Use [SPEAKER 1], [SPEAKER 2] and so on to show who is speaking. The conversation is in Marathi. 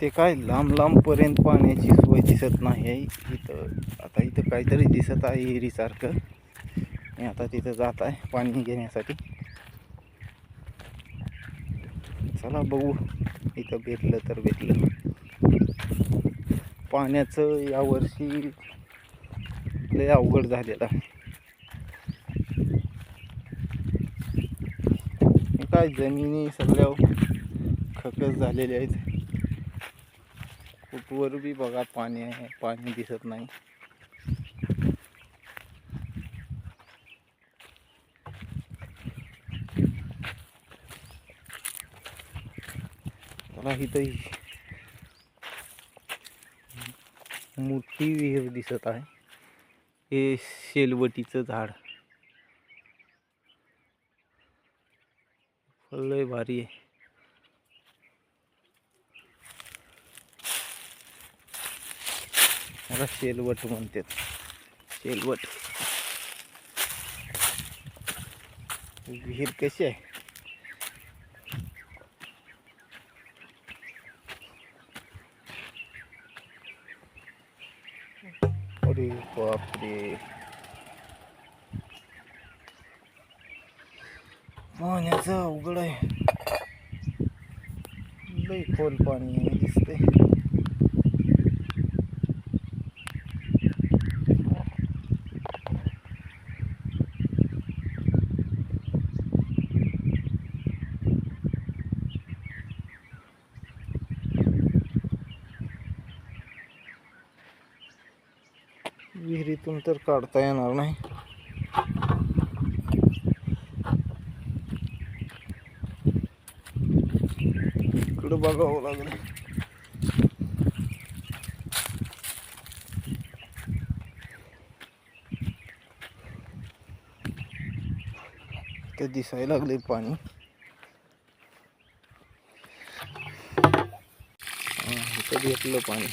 [SPEAKER 1] ते काय लांब लांबपर्यंत पाण्याची सोय दिसत नाही आहे. इथं आता इथं काहीतरी दिसत आहे विहिरीसारखं मी आता तिथं जात आहे पाणी घेण्यासाठी. चला बघू इथं भेटलं तर भेटलं. पाण्याचं यावर्षी लय अवघड झालेलं आहे. काय जमिनी सगळ्या खकस झालेल्या आहेत. वर बी बघा पाणी आहे. पाणी दिसत नाही. मला इथं ही मोठी विहीर दिसत आहे. हे शेलवटीचं झाड. लय भारी आहे. मला शेलवट म्हणतात. शेलवट. विहीर कशी आहे? अरे बापरे. पाण्याचं अवघड आहे. लई खोल पाणी दिसतंय. विहिरीतून तर काढता येणार नाही. इकडं बघावं लागलं. ते दिसायला लागले पाणी. हा, इथं पाणी.